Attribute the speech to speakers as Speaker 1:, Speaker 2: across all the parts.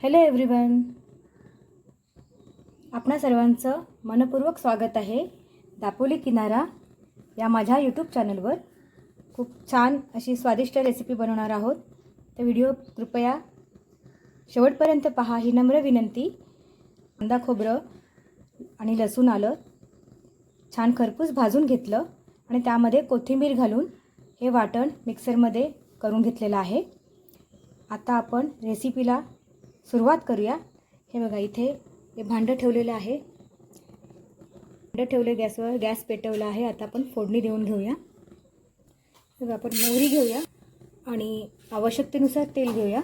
Speaker 1: Hello everyone आपणा सर्वांचं मनपूर्वक स्वागत आहे दापोली किनारा या माझ्या यूट्यूब चॅनलवर खूप छान अशी स्वादिष्ट रेसिपी बनवणार आहोत. तर व्हिडिओ कृपया शेवटपर्यंत पहा. ही नम्र विनंती. कांदा खोबरं आणि लसूण आलं. छान खरपूस भाजून घेतलं आणि त्यामध्ये कोथिंबीर घालून हे वाटण मिक्सरमध्ये करून घेतलेलं आहे. आता आपण रेसिपीला सुरुवात करूया. हे बघा इथे हे भांडं ठेवलेलं आहे. भांडं ठेवले गॅसवर गॅस पेटवला आहे. आता आपण फोडणी देऊन घेऊया. बघा आपण मोहरी घेऊया आणि आवश्यकतेनुसार तेल घेऊया.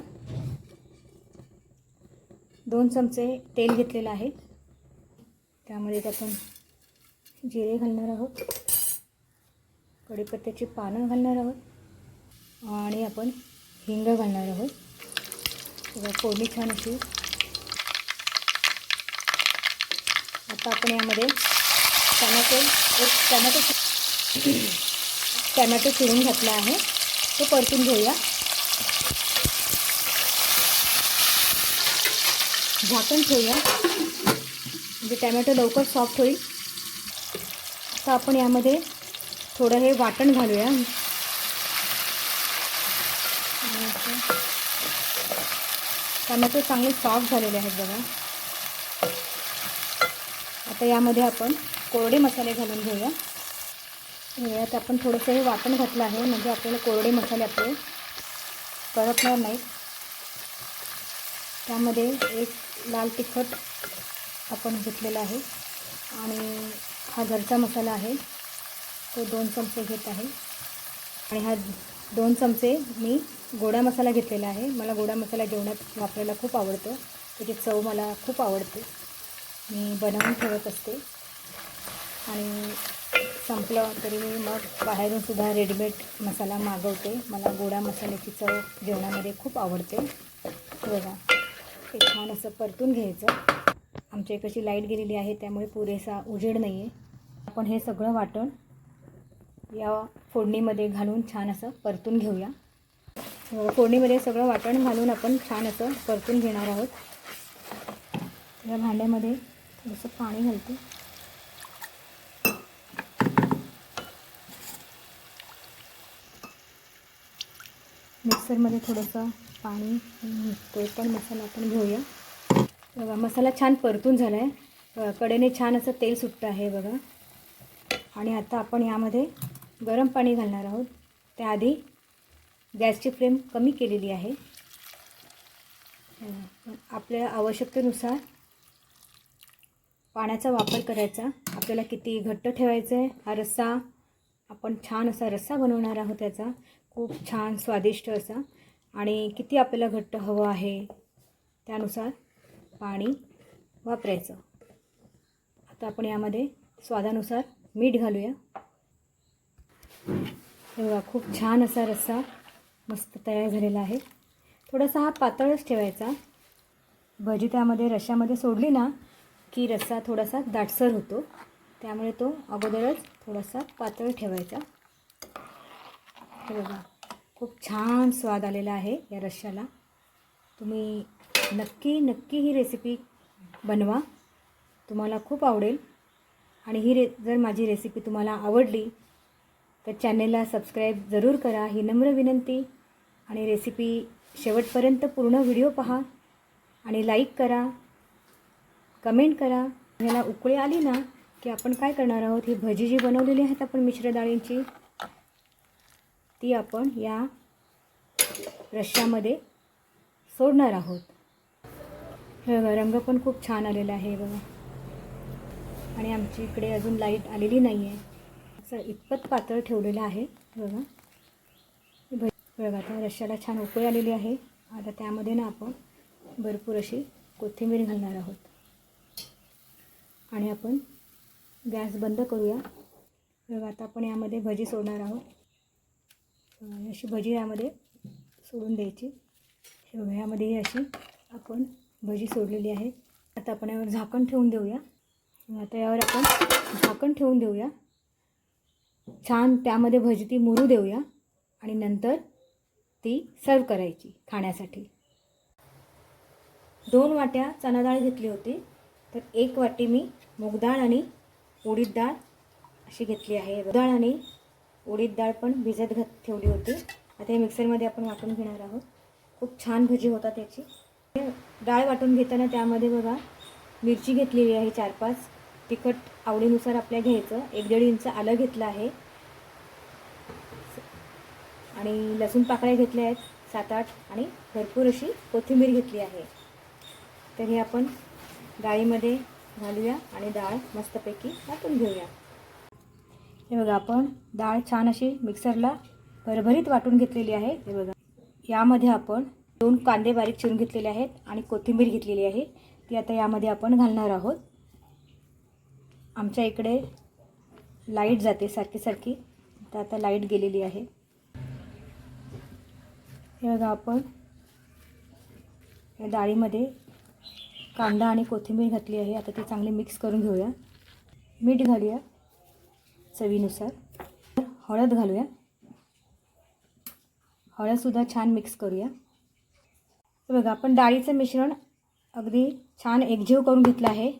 Speaker 1: दोन चमचे तेल घेतलेलं आहे. त्यामध्ये आपण जिरे घालणार आहोत. कढीपत्त्याची पानं घालणार आहोत. आणि आपण हिंग घालणार आहोत. फोडणी छान अशी. आता आपण यामध्ये टमॅटो एक टमॅटो टमॅटो चिरून घातला आहे. तो परतून घेऊया. झाकण ठेवूया. म्हणजे टमॅटो लवकर सॉफ्ट होईल. तर आपण यामध्ये थोडं हे वाटण घालूया. टमॅटो चांगले सॉफ्ट झालेले आहेत बघा. आता यामध्ये आपण कोरडे मसाले घालून घेऊया. यात आपण थोडंसं हे वाटण घातलं आहे म्हणजे आपल्याला कोरडे मसाले आपले परतणार नाहीत. त्यामध्ये एक लाल तिखट आपण घेतलेला आहे आणि हा घरचा मसाला आहे. तो दोन चमचे घेत आहे. आणि हा दोन चमचे मी गोडा मसाला घेतलेला आहे. मला गोडा मसाला जेवणात वापरायला खूप आवडतो. त्याची चव मला खूप आवडते. मी बनवून ठेवत असते. आणि संपलं तरी मी मग बाहेरून सुद्धा रेडीमेड मसाला मागवते. मला गोडा मसाल्याची चव जेवणामध्ये खूप आवडते. बघा. ते छान असं परतून घ्यायचं. आमच्या इकडची लाइट गेलेली आहे त्यामुळे पुरेसा उजेड नाही आहे आपण हे सगळं वाटण या फोडणीमध्ये घालून छान असं परतून घेऊया. फोडणीमध्ये सगळं वाटण घालून आपण छान असं परतून घेणार आहोत. या भांड्यामध्ये थोडंसं पाणी घालते. मिक्सरमध्ये थोडंसं पाणी तो पण मसाला आपण घेऊया. बघा मसाला छान परतून झाला आहे कडेने छान असं तेल सुटतं आहे बघा. आणि आता आपण यामध्ये गरम पाणी घालणार आहोत. त्याआधी गॅसची फ्लेम कमी केलेली आहे. आपल्या आवश्यकतेनुसार पाण्याचा वापर करायचा. आपल्याला किती घट्ट ठेवायचं आहे हा रस्सा आपण छान असा रस्सा बनवणार आहोत त्याचा. खूप छान स्वादिष्ट असा. आणि किती आपल्याला घट्ट हवं आहे त्यानुसार पाणी वापरायचं. आता आपण यामध्ये स्वादानुसार मीठ घालूया. हे खूप छान असा रस्सा मस्त तयार झालेला आहे. थोडासा हा पातळच ठेवायचा. भजी त्यामध्ये रश्श्यामध्ये सोडली ना की रस्सा थोडासा दाटसर होतो. त्यामुळे तो अगोदरच थोडासा पातळ ठेवायचा. हे बघा खूप छान स्वाद आलेला आहे या रश्शाला तुम्ही नक्की नक्की ही रेसिपी बनवा. तुम्हाला खूप आवडेल. आणि ही रे जर माझी रेसिपी तुम्हाला आवडली तर चॅनेलला सबस्क्राईब जरूर करा. ही नम्र विनंती. आणि रेसिपी शेवटपर्यंत पूर्ण व्हिडिओ पहा आणि लाईक करा कमेंट करा. ह्याला उकळी आली ना की आपण काय करणार आहोत? ही भजी जी बनवलेली आहेत आपण मिश्र डाळींची ती आपण या रश्श्यामध्ये सोडणार आहोत. हे बघा रंग पण खूप छान आलेला आहे बघा. आणि आमची इकडे अजून लाइट आलेली नाही आहे असं इतपत पातळ ठेवलेलं आहे बघा. बघा आता रश्श्याला छान उकळी आलेली आहे. आता त्यामध्ये ना आपण भरपूर अशी कोथिंबीर घालणार आहोत. आणि आपण गॅस बंद करूया. बघा आता आपण यामध्ये भजी सोडणार आहोत. अशी भजी यामध्ये सोडून द्यायची. हे यामध्ये ही अशी आपण भजी सोडलेली आहे. आता आपण यावर झाकण ठेवून देऊया. आता यावर आपण झाकण ठेवून देऊया. छान त्यामध्ये भजी ती मुरू देऊया. आणि नंतर ती सर्व करायची खाण्यासाठी. दोन वाट्या चणा डाळ घेतली होती तर एक वाटी मी मूग डाळ आणि उडीद डाळ अशी घेतली आहे. डाळ आणि उडीद डाळ पण भिजत घात ठेवली होती. आता हे मिक्सरमध्ये आपण वाटून घेणार आहोत. खूप छान भजी होतात त्याची. डाळ वाटून घेताना त्यामध्ये बघा मिरची घेतलेली आहे चार पाच. तिखट आवडीनुसार आपल्या घ्यायचं. एक दीड इंच आलं घेतलं आहे. आणि लसूण पाकळ्या घेतल्या आहेत सात आठ आणि भरपूर अशी कोथिंबीर घेतली आहे. तर हे आपण डाळीमध्ये घालूया आणि डाळ मस्तपैकी वाटून घेऊया. हे बघा आपण डाळ छान अशी मिक्सरला भरभरीत वाटून घेतलेली आहे. हे बघा यामध्ये आपण दोन कांदे बारीक चिरून घेतलेले आहेत आणि कोथिंबीर घेतलेली आहे. ती आता यामध्ये आपण घालणार आहोत. आमच्या इकडे लाइट जाते सारखी सारखी. तर आता लाइट गेलेली आहे. हे बघा आपण. या डाळीमध्ये कांदा आणि कोथिंबीर घातली आहे. आता ती चांगली मिक्स करून घेऊया. मीठ घालूया चवीनुसार. हळद घालूया. हळदसुद्धा छान मिक्स करूया. हे बघा आपण डाळीचं मिश्रण अगदी छान एकजीव करून घेतलं आहे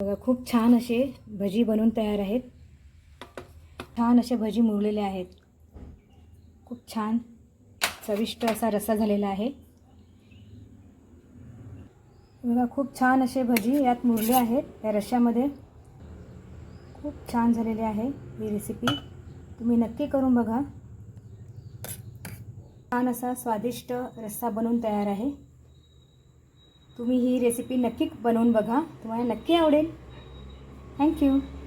Speaker 1: बघा खूप छान असे भजी बनवून तयार आहेत. छान असे भजी मुरलेले आहेत. खूप छान चविष्ट असा रस्सा झालेला आहे. बघा खूप छान असे भजी यात मुरले आहेत. या रश्श्यामध्ये खूप छान झालेली आहे ही रेसिपी तुम्ही नक्की करून बघा. छान असा स्वादिष्ट रस्सा बनवून तयार आहे. तुम्ही ही रेसिपी नक्की बनवून बघा. तुम्हाला नक्की आवडेल. Thank you.